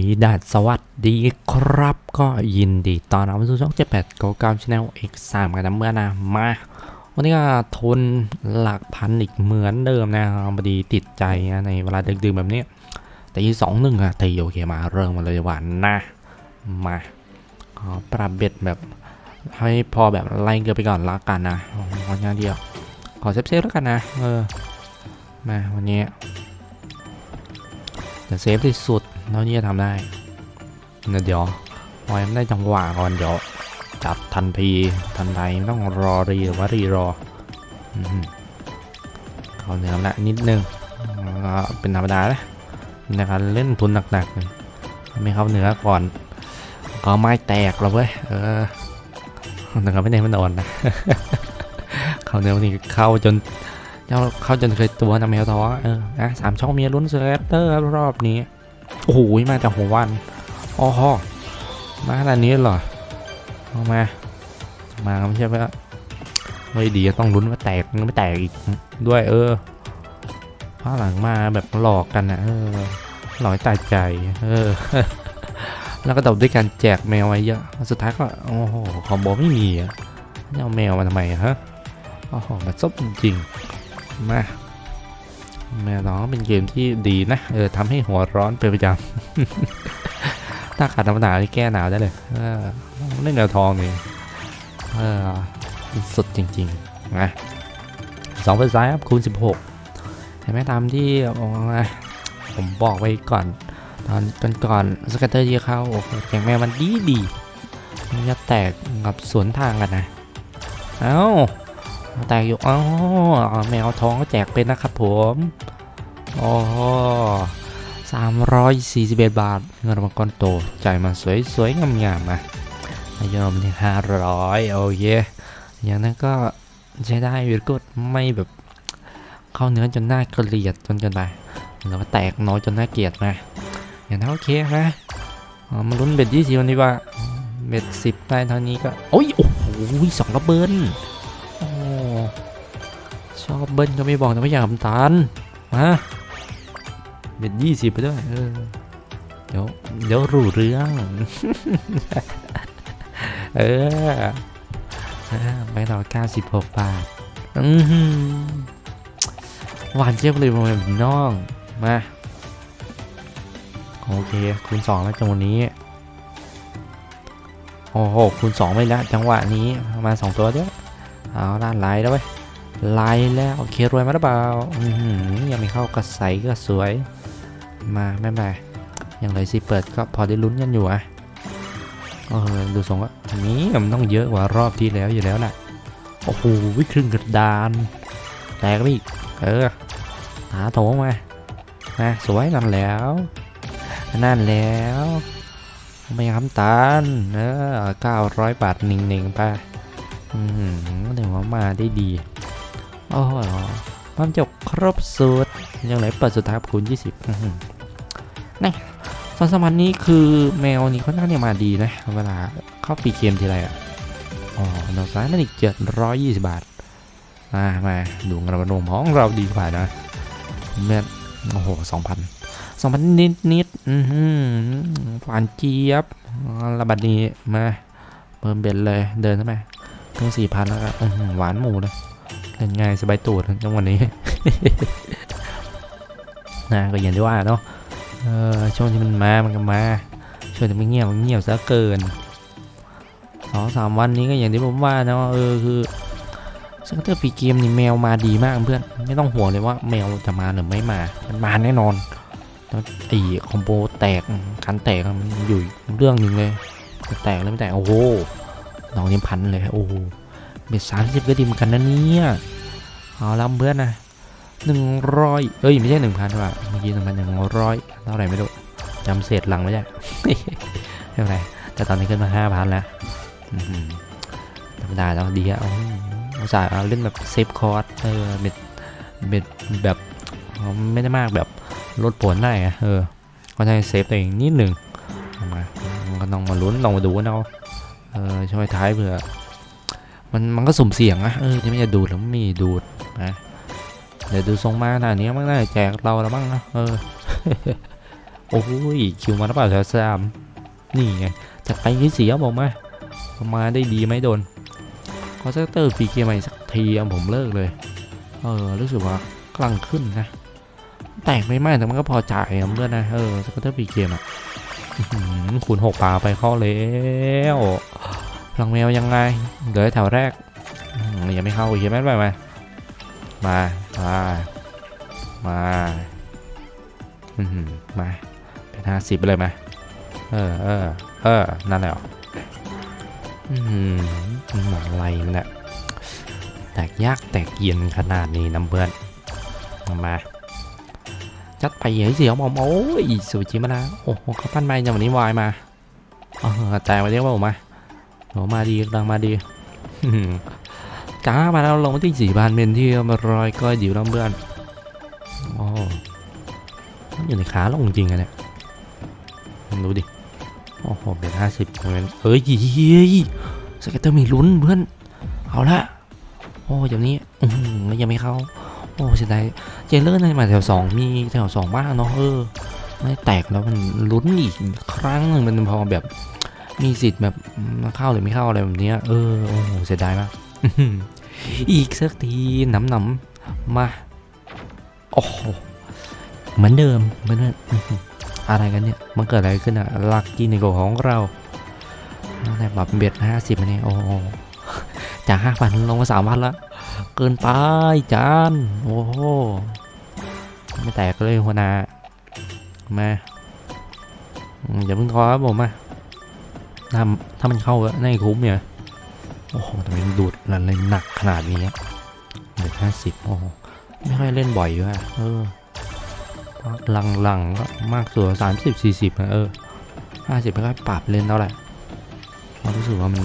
ยดัดสวัสดีครับก็ยินดีตอนรับสู่ช่อง78 9 9 Channel X3 กันนะเมื่อนะมา วันนี้ก็ทุนหลักพันอีกเหมือนเดิมนะพอดีติดใจนะในเวลาดึกๆแบบนี้แต่ยี่สองหนึ่งอะตีโอเคมาเริ่มมาเลยดีกว่านนะ มาขอปรับเบ็ดแบบให้พอแบบไล่เกินไปก่อนละกันนะขออย่างเดียว ขอเซฟๆแล้วกันนะเออมาวันนี้ จะเซฟที่สุดเท่าที่จะทำได้เดี๋ยวพอยังได้จังหวะก่อนเดี๋ยวจัดทันทีทันใดไม่ต้องรอรีหรือว่ารีรอเขาเหนือละนิดนึงก็เป็นธรรมดานะในการเล่นทุนหนักๆไม่เข้าเหนือก่อนก็ไม่แตกแล้วเว้ยเออแต่ก็ไม่ได้มันอ่อนนะ เข้าเนื้อวันนี้เข้าจน เจ้าเข้าจนเคยตัวนะแมวท้อเออนะสามช่องเมียลุ้นเซอร์เตอร์รอบนี้ โอ้โหมาจากหัววันอ๋อมาขนาดนี้เหรอเอามา มาไม่ใช่ว่าไม่ดีต้องลุ้นว่าแตกไม่แตกอีกด้วยเออเพราหลังมาแบบหลอกกันนะเออหลอกตายใจ เออ แล้วก็ตบด้วยการแจกแมวไว้เยอะ สุดท้ายก็โอ้โหคอมโบไม่มีอะจะเอาแมวมาทำไมฮะโอ้โหมันซบจริง มาแมวน้องเป็นเกมที่ดีนะ เออทำให้หัวร้อนเป็นประจำ ถ้าขาดน้ำหนาวนี่แก้หนาวได้เลย เออเล่นแนวทองนี่เออสุดจริงๆนะสองเปอร์เซ็นต์ครับคูณ16เห็นไหมตามที่ผมบอกไว้ก่อน ตอนตอนก่อนสกัตเตอร์ที่เข้าโอ้โหแข่งแมวมันดีดีมันจะแตกกับสวนทางกันนะ เอ้า แตกอยู่อ๋อแมวท้องก็แจกเป็นนะครับผมโอ้สามร้อยสี่สิบเอ็ดบาทเงินรางวัลก้อนโตจ่ายมาสวยสวยๆงามๆนะอายุมันที่ห้าร้อยโอเคอย่างนั้นก็ใช้ได้วิกุดไม่แบบเข้าเนื้อจนน่าเกลียดจนเกินไปแล้วก็แตกน้อยจนน่าเกลียดนะอย่างนั้นโอเคนะมาลุ้นเบ็ดยี่สิบวันดีกว่าเบ็ดสิบได้เท่านี้ก็โอ้ยโอ้โหสองระเบิด ชอบเบิ้ลก็ไม่บอกนะไม่อยากทำตาลมาเบ็ดยี่สิบไปด้วยเออเดี๋ยวเดี๋ยวรู้เรื่อง เออไปต่อเก้าสิบหกบาทหวานเจี๊ยบเลยมาแบบน้องมาโอเคคูณสองแล้วจังหวะนี้โอ้โหคูณสองไปแล้วจังหวะนี้มาสองตัวด้อเอาด้านไลน์แล้วเว้ย ไลน์แล้วโอเครวยมาหรือเปล่าอือหือยังไม่เข้ากระใสก็สวย มาไม่เป็นไรยังเลยสิเปิดก็พอได้ลุ้นกันอยู่อะเออดูทรงว่าอันนี้มันต้องเยอะกว่ารอบที่แล้วอยู่แล้วน่ะโอ้โหวิครึ่งกระดานแตกไปอีกเออหาโถมามาสวยนั่นแล้วนั่นแล้วไม่คำตาลเออเก้าร้อยบาทหนึ่งหนึ่งไปอืมถือว่ามาได้ดี โอ้โหความจบครบสูตรยังเหลเปิดสุดท้ายคูณยี่สิบนี่สองสมันนี้คือแมวนี่ค่อนข้างเนี่ยมาดีนะ เวลาเข้าปีเกมทีไรอะอ๋อดอกซ้ายนั่นอีกเจ็ดร้อยยี่สิบบาทมามาดูกระบนมของเราดีกว่านะเมื่อโอ้โหสองพันสองพันนิดนิดอือหือหวานเจี๊ยบระบัดนี้มาเพิ่มเบ็ดเลยเดินใช่ไหมเพิ่งสี่พันแล้วก็อื้อหือหวานหมูเลย ง่ายสบายตูดจังวะนี้นะก็อย่างที่ว่าเนาะเออช่วงที่มันมามันก็มาช่วงที่มันเงียบมันเงียบซะเกินสองสามวันนี้ก็อย่างที่ผมว่าเนาะเออคือสกัตเตอร์ฟรีเกมนี่แมวมาดีมากเพื่อนไม่ต้องห่วงเลยว่าแมวจะมาหรือไม่มา มันมาแน่นอนไอ้คอมโบแตกการแตกมันอยู่เรื่องหนึ่งเลยแตกแล้วไม่แตกโอ้โหดอกนี้พันเลยโอ้โหเบ็ดสามสิบก็ดีเหมือนกันนะเนี่ย เอาละเพื่อนนะหนึ่งร้อยเอ้ยไม่ใช่หนึ่งพันว่ะเมื่อกี้หนึ่งพันหนึ่งร้อยเท่าไหร่ไม่รู้จำเศษหลังไม่ได้ไม่เป็นไรแต่ตอนนี้ขึ้นมาห้าพันแล้วธรรมดาแล้วดีอะอุตส่าห์เอาเล่นแบบเซฟคอร์สเออเบ็ดเบ็ดแบบไม่ได้มากแบบลดผลได้อะเออก็ใช้เซฟตัวเองนิดหนึ่งมาก็ต้องมาลุ้นลองมาดูนะเอาเออช่วยท้ายเผื่อ มันมันก็สุ่มเสี่ยงอะเออที่ไม่จะดูดหรือไม่ดูดนะเดี๋ยวดูทรงมาหน้านี้มันน่าจะแจกเราแล้วบ้งนะเออโอ้ยคิวมาแล้วเปล่าแถวสามนี่ไงจัดไปที่สี่ครับผมมามาได้ดีไหมโดนขอสเตอร์พีเกมใหม่สักทีอะผมเลิกเลย เออรู้สึกว่ากลังขึ้นนะ แตกไม่มากแต่มันก็พอจ่ายอะเพื่อนนะเออสเตอร์พีเกมอะคูณหกปลาไปเข้าแล้ว พลังแมวยังไงเหลือแถวแรกยังไม่เข้าอีกใช่ไหมไปมามามามามาเป็นห้าสิบไปเลยไหมเออเออเออนั่นแหละอืมองไรมันแหละแตกยากแตกเย็นขนาดนี้น้ำเพื่อนมาจัดไปเสียวมอมโอ้ยสุจิมาแล้วโอ้โหเขาปั้นไปอย่างวันนี้วายมาเออแต่มาเรียกว่าผมมา โหมาดีกำลังมาดีจ้ามาแล้วลงมาที่สี่บานเมนที่มารอยก็อยู่น้ำเบื่อนโอ้อยู่ในขาลงจริงอะเนี่ยดูดิโอ้โหเป็นห้าสิบเมนเอ้ยเฮ้ยสเก็ตเตอร์มีลุ้นเพื่อน เอาละโอ้อย่างนี้อืมยังไม่เข้า โอ้เสียดายเจเลอร์ในมาแถวสองมีแถวสองบ้างเนาะเออไม่แตกแล้วมันลุ้นอีกครั้งหนึ่งมันพอแบบ มีสิทธิ์แบบเข้าหรือไม่เข้าอะไรแบบนี้เออ โอ้โหเสียดายมาก อีกสักทีหนำหนำมา โอ้โห เหมือนเดิมเหมือนเดิมอะไรกันเนี่ย มันเกิดอะไรขึ้นอะลักกี้ในโกของเราตั้งแต่แบบเบ็ดห้าสิบเนี่ย โอ้โหจากห้าพันลงมาสามพันละ เกินไปจาน โอ้โห ไม่แตกเลยหัวหน้ามาอย่าเพิ่งท้อครับผมมา ถ้าถ้ามันเข้าก็น่าจะคุ้มเนี่ยโอ้โหทำไมมันดูดอะไรหนักขนาดนี้เหลือห้าสิบโอ้โหไม่ค่อยเล่นบ่อยอยู่อะเออหลังหลังๆก็มากสุดสามสิบสี่สิบนะเออห้าสิบไม่ค่อยปรับเล่นเท่าไหร่เพรารู้สึกว่ามัน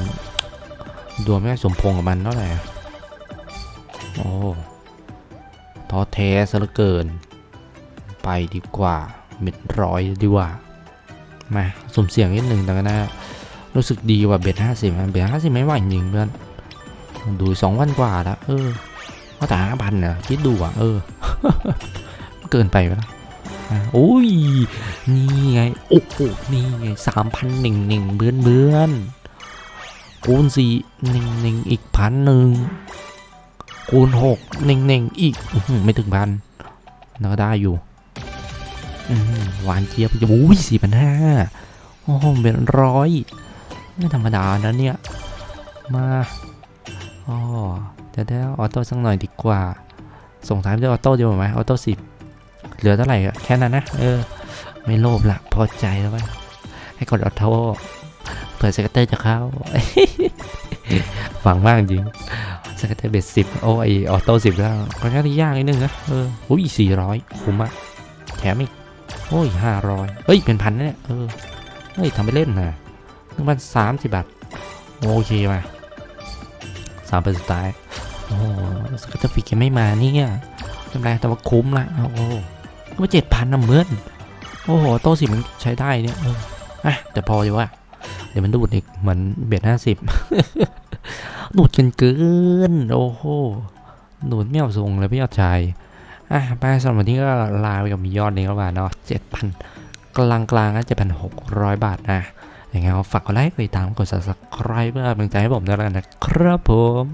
ดวงไม่ค่อยสมพงกับมันเท่าไหร่โอ้ท้อแท้ซะเหลือเกิน ไปดีกว่าเม็ดร้อยดีกว่ามาสุ่มเสี่ยงนิดหนึ่งแต่ก็น่า รู้สึกดีกว่าเบ็ดห้าสิบเบ็ดห้าสิบไม่ไหวจริงเพื่อนดูสองวันกว่าแล้วเออว่าแต่ห้าพันเนี่ยคิดดูอะเออ เกินไปไหมล่ะอะโอ้ย นี่ไง โอ้โห นี่ไงสามพันหนึ่งหนึ่งเบื้อนเบื้อนคูณสี่หนึ่งหนึ่งอีกพันหนึ่งคูณหกเน่งเน่งอีกไม่ถึงพันแล้วก็ได้อยู่หวานเจี๊ยบจะอุ้ยสี่พันห้าโอ้เป็นร้อย ไม่ธรรมดานะเนี่ย มาอ๋อจะได้ออโต้สักหน่อยดีกว่า ส่งท้ายด้วยออโต้ดีกว่าไหมออโต้สิบเหลือเท่าไหร่อะแค่นั้นนะ เออ ไม่โลภละพอใจแล้วไปให้กดออโต้เผื่อสกัตเตอร์จะเข้าฟังมากจริงสกัตเตอร์เบสสิบโอ้ไอออโต้สิบแล้วค่อนข้างที่ยากนิดนึงนะเอออุ้ยสี่ร้อยคุ้มอะแถมอีกโอ้ยห้าร้อยเฮ้ยเป็นพันนะเนี่ยเออเฮ้ยทำไปเล่นนะ มันสามสิบบาทโอเคมาสามเปอร์สุดท้ายโอ้สกัตฟิกยังไม่มาเนี่ยไม่เป็นไรแต่ว่าคุ้มละโอ้โหว่าเจ็ดพันนะเมื่อนโอ้โหโต้สิมันใช้ได้เนี่ยเอออะแต่พออยู่ว่า เดี๋ยวมันดูดอีกเหมือนเบ็ดห้าสิบหนุดกันเกิน โอ้โหหนุดไม่เอาทรงเลยพี่ยอดชายอะไปสำหรับวันนี้ก็ลาไปกับมียอดนี้แล้วกันเนาะเจ็ดพันกลางกลางๆก็เจ็ดพันหกร้อยบาทนะ ยังไงก็ฝากกดไลค์กดติดตามกด subscribe เพื่อเป็นกำลังใจให้ผมด้วยล้วกันนะครับผม